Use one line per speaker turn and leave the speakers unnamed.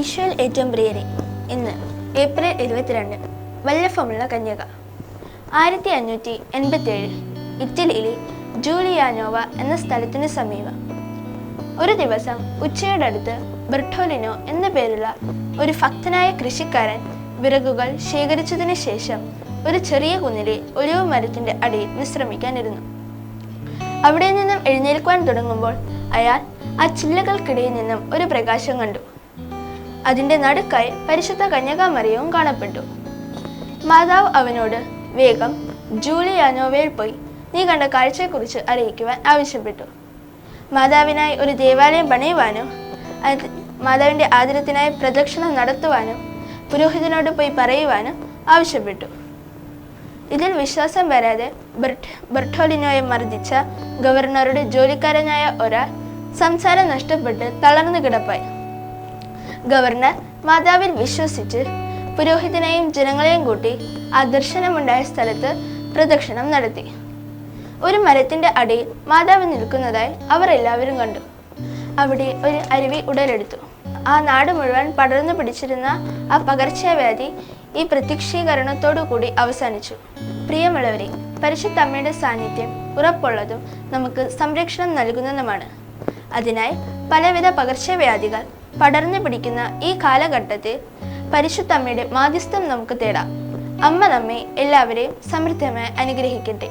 ഈശോയിൽ ഏറ്റവും പ്രിയരെ ഇന്ന് ഏപ്രിൽ ഇരുപത്തിരണ്ട് വല്ലഭമുള്ള കന്യക. ആയിരത്തി അഞ്ഞൂറ്റി എൺപത്തിയേഴ് ഇറ്റലിയിലെ ജൂലിയാനോവ എന്ന സ്ഥലത്തിന് സമീപം. ഒരു ദിവസം ഉച്ചയുടെ അടുത്ത് ബെർട്ടോലിനോ എന്ന പേരുള്ള ഒരു ഭക്തനായ കൃഷിക്കാരൻ വിറകുകൾ ശേഖരിച്ചതിന് ശേഷം ഒരു ചെറിയ കുന്നിലെ ഒലിവ് മരത്തിന്റെ അടിയിൽ വിശ്രമിക്കാനിരുന്നു അവിടെ നിന്നും എഴുന്നേൽക്കുവാൻ തുടങ്ങുമ്പോൾ അയാൾ ആ ചില്ലകൾക്കിടയിൽ നിന്നും ഒരു പ്രകാശം കണ്ടു. അതിന്റെ നടുക്കായി പരിശുദ്ധ കന്യകാമറിയവും കാണപ്പെട്ടു. മാതാവ് അവനോട് വേഗം ജൂലിയാനോവയിൽ പോയി. നീ കണ്ട കാഴ്ചയെക്കുറിച്ച് അറിയിക്കുവാൻ ആവശ്യപ്പെട്ടു. മാതാവിനായി ഒരു ദേവാലയം പണിയുവാനും മാതാവിന്റെ ആദരത്തിനായി പ്രദക്ഷിണം നടത്തുവാനും പുരോഹിതനോട് പോയി പറയുവാനും ആവശ്യപ്പെട്ടു. ഇതിൽ വിശ്വാസം വരാതെ ബെർട്ടോലിനോയെ മർദ്ദിച്ച ഗവർണറുടെ ജോലിക്കാരനായ ഒരാൾ സംസാരം നഷ്ടപ്പെട്ട് തളർന്നു കിടപ്പായി. ഗവർണർ മാതാവിൽ വിശ്വസിച്ച് പുരോഹിതനെയും ജനങ്ങളെയും കൂട്ടി ആ ദർശനമുണ്ടായ സ്ഥലത്ത് പ്രദക്ഷിണം നടത്തി. ഒരു മരത്തിന്റെ അടിയിൽ മാതാവ് നിൽക്കുന്നതായി അവർ എല്ലാവരും കണ്ടു. അവിടെ ഒരു അരുവി ഉടലെടുത്തു. ആ നാട് മുഴുവൻ പടർന്നു പിടിച്ചിരുന്ന ആ പകർച്ചവ്യാധി ഈ പ്രത്യക്ഷീകരണത്തോടു കൂടി അവസാനിച്ചു. പ്രിയമുള്ളവരെ പരിശുദ്ധമ്മയുടെ സാന്നിധ്യം ഉറപ്പുള്ളതും നമുക്ക് സംരക്ഷണം നൽകുന്നതുമാണ്. അതിനായി പലവിധ പകർച്ചവ്യാധികൾ പടർന്നു പിടിക്കുന്ന ഈ കാലഘട്ടത്തിൽ പരിശുദ്ധമ്മയുടെ മാധ്യസ്ഥം നമുക്ക് തേടാം. അമ്മ നമ്മെ എല്ലാവരെയും സമൃദ്ധമായി അനുഗ്രഹിക്കട്ടെ.